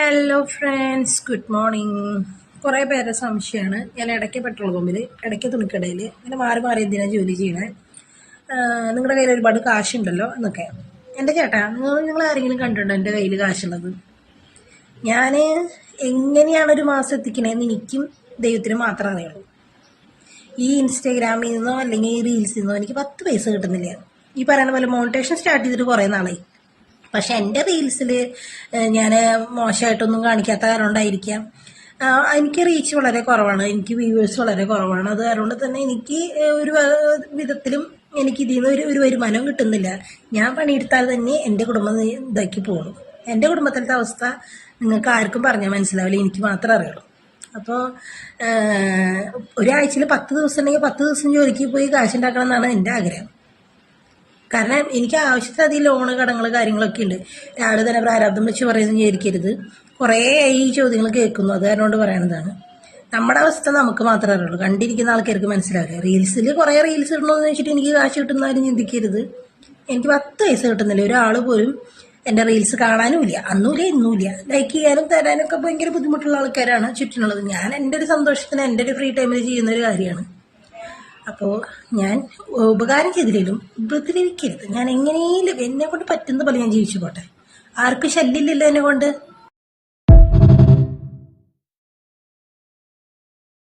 Hello friends good morning കുറേ പേരെ സംശയമാണ്. ഞാൻ ഇടയ്ക്ക് പെട്രോൾ പമ്പിൽ ഇടയ്ക്ക് തുണിക്കടയിൽ ഇങ്ങനെ മാറി മാറി എന്തിനാണ് ജോലി ചെയ്യണേ? നിങ്ങളുടെ കയ്യിൽ ഒരുപാട് കാശുണ്ടല്ലോ എന്നൊക്കെ. എന്റെ ചേട്ടാ നിങ്ങൾ നിങ്ങൾ ആരെങ്കിലും കണ്ടിട്ടുണ്ടോ എന്റെ കയ്യിൽ കാശുള്ളത്? ഞാൻ എങ്ങനെയാണ് ഒരു മാസം എത്തിക്കണേന്ന് എനിക്കും ദൈവത്തിന് മാത്രമേ അറിയുള്ളൂ. ഈ ഇൻസ്റ്റാഗ്രാമിൽ നിന്നോ അല്ലെങ്കിൽ റീൽസിൽ നിന്നോ എനിക്ക് പത്ത് പൈസ കിട്ടുന്നില്ല. ഈ പറയുന്ന പോലെ മോണിറ്റേഷൻ സ്റ്റാർട്ട് ചെയ്തിട്ട് കുറേ നാളായി. പക്ഷെ എന്റെ റീൽസിൽ ഞാൻ മോശമായിട്ടൊന്നും കാണിക്കാത്ത കാരണമുണ്ടായിരിക്കാം എനിക്ക് റീച്ച് വളരെ കുറവാണ്. എനിക്ക് വ്യൂവേഴ്സ് വളരെ കുറവാണ്. അത് അതുകൊണ്ട് തന്നെ എനിക്ക് ഒരു വിധത്തിലും എനിക്ക് ഇതിൽ നിന്ന് ഒരു ഒരു വരുമാനവും കിട്ടുന്നില്ല. ഞാൻ പണിയെടുത്താൽ തന്നെ എന്റെ കുടുംബം ഇതാക്കി പോകും. എന്റെ കുടുംബത്തിലത്തെ അവസ്ഥ നിങ്ങൾക്ക് ആർക്കും പറഞ്ഞാൽ മനസ്സിലാവില്ല. എനിക്ക് മാത്രമേ അറിയുള്ളൂ. അപ്പോൾ ഒരാഴ്ചയിൽ പത്ത് ദിവസം ഉണ്ടെങ്കിൽ പത്ത് ദിവസം ജോലിക്ക് പോയി കാശുണ്ടാക്കണം എന്നാണ് എന്റെ ആഗ്രഹം. കാരണം എനിക്ക് ആവശ്യത്തിന് അതിൽ ലോണ് കടങ്ങൾ കാര്യങ്ങളൊക്കെ ഉണ്ട്. രാവിലെ തന്നെ പ്രാരാബ്ദം വെച്ച് പറയുന്നത് വിചാരിക്കരുത്. കുറേ ഈ ചോദ്യങ്ങൾ കേൾക്കുന്നു. അത് കാരണം കൊണ്ട് പറയണതാണ്. നമ്മുടെ അവസ്ഥ നമുക്ക് മാത്രമേ അറിയുള്ളൂ. കണ്ടിരിക്കുന്ന ആൾക്കാർക്ക് മനസ്സിലാവില്ല. റീൽസിൽ കുറേ റീൽസ് ഇടണമെന്ന് വെച്ചിട്ട് എനിക്ക് കാശ് കിട്ടുന്നാലും ചിന്തിക്കരുത്. എനിക്ക് പത്ത് പൈസ കിട്ടുന്നില്ല. ഒരാൾ പോലും എന്റെ റീൽസ് കാണാനുമില്ല. അന്നുമില്ല ഇന്നുമില്ല ലൈക്ക് ചെയ്യാനും തരാനും ഒക്കെ ഭയങ്കര ബുദ്ധിമുട്ടുള്ള ആൾക്കാരാണ് ചുറ്റിനുള്ളത്. ഞാൻ എന്റെ ഒരു സന്തോഷത്തിന് എന്റെ ഒരു ഫ്രീ ടൈമിൽ ചെയ്യുന്ന ഒരു കാര്യമാണ്. അപ്പോൾ ഞാൻ ഉപകാരം ചെയ്തില്ലെങ്കിലും ഉപദ്രവിക്കരുത്. ഞാൻ എങ്ങനെയും എന്നെ കൊണ്ട് പറ്റുന്ന പോലെ ഞാൻ ജീവിച്ചു പോട്ടെ. ആർക്കും ശല്യമില്ലല്ലോ എന്നെ കൊണ്ട്